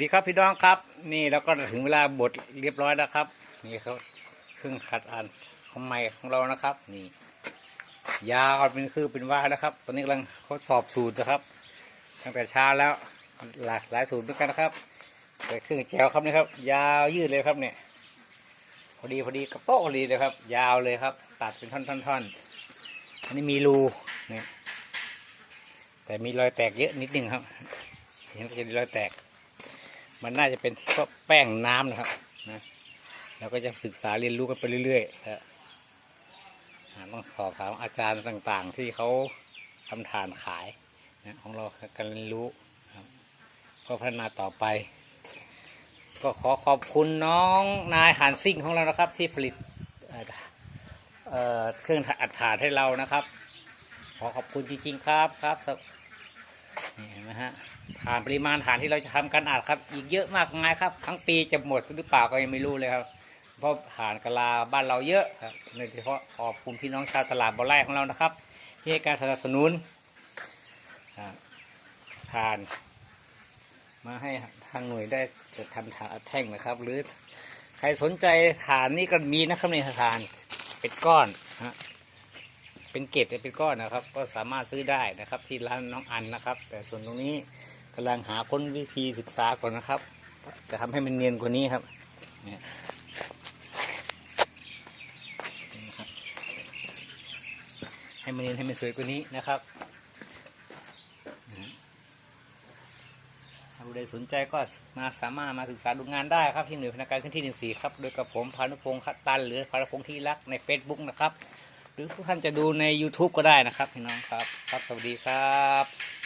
ดีครับพี่น้องครับ นี่เราก็ถึงเวลาบทเรียบร้อยแล้วครับ นี่เขาเครื่องขัดอ่านของใหม่ของเรานะครับ นี่ ยาวเป็นคือเป็นว่านะครับ ตอนนี้กำลังทดสอบสูตรนะครับ ตั้งแต่เช้าแล้วหลายหลายสูตรด้วยกันนะครับแต่เครื่องแจวครับนี่ครับ ยาวยืดเลยครับเนี่ยพอดีพอดีกระโปงพอดีเลยครับ ยาวเลยครับ ตัดเป็นท่อนๆๆอันนี้มีรูเนี่ยแต่มีรอยแตกเยอะนิดนึงครับ เห็นจะมีรอยแตก มันน่าจะเป็นที่พวกแป้งน้ำนะครับนะเราก็จะศึกษาเรียนรู้กันไปเรื่อยๆครับอ่าต้องสอบถามอาจารย์ต่างๆ ที่เขาทำฐานขายนะของเราการเรียนรู้ครับก็พัฒนาต่อไป ก็ขอขอบคุณน้องนายหานซิ่งของเรานะครับ ที่ผลิตเเเครื่องอัดถ่านให้เรานะครับ ขอขอบคุณจริงๆครับครับ นี่เห็นไหมฮะฐานปริมาณฐานที่เราจะทำกันอาจครับ อีกเยอะมากมายครับ ทั้งปีจะหมดหรือเปล่าก็ยังไม่รู้เลยครับ เพราะฐานกะลาบ้านเราเยอะครับโดยเฉพาะขอบคุณพี่น้องชาวตลาดบ่อไร่ของเรานะครับที่ให้การสนับสนุนฐานมาให้ทางหน่วยได้จะทำฐานแท่งนะครับ หรือใครสนใจฐานนี่ก็มีนะครับในฐาน เป็นก้อนฮะ เป็นเกล็ดเป็นก้อนนะครับ ก็สามารถซื้อได้นะครับ ที่ร้านน้องอันนะครับ แต่ส่วนตรงนี้กำลังหาค้นวิธีศึกษาก่อนนะครับ จะทำให้มันเนียนกว่านี้ครับเนี่ยให้มันเนียนให้มันสวยกว่านี้นะครับถ้าผู้ใดสนใจก็มาสามารถมาศึกษาดูงานได้ครับที่หน่วยพนักงานขึ้นที่หนึ่งสี่ครับ โดยกับผมพานุพงศ์คัตตันหรือพานุพงศ์ที่รักใน Facebook นะครับ หรือทุกท่านจะดูใน YouTube ก็ได้นะครับพี่น้องครับ ครับสวัสดีครับ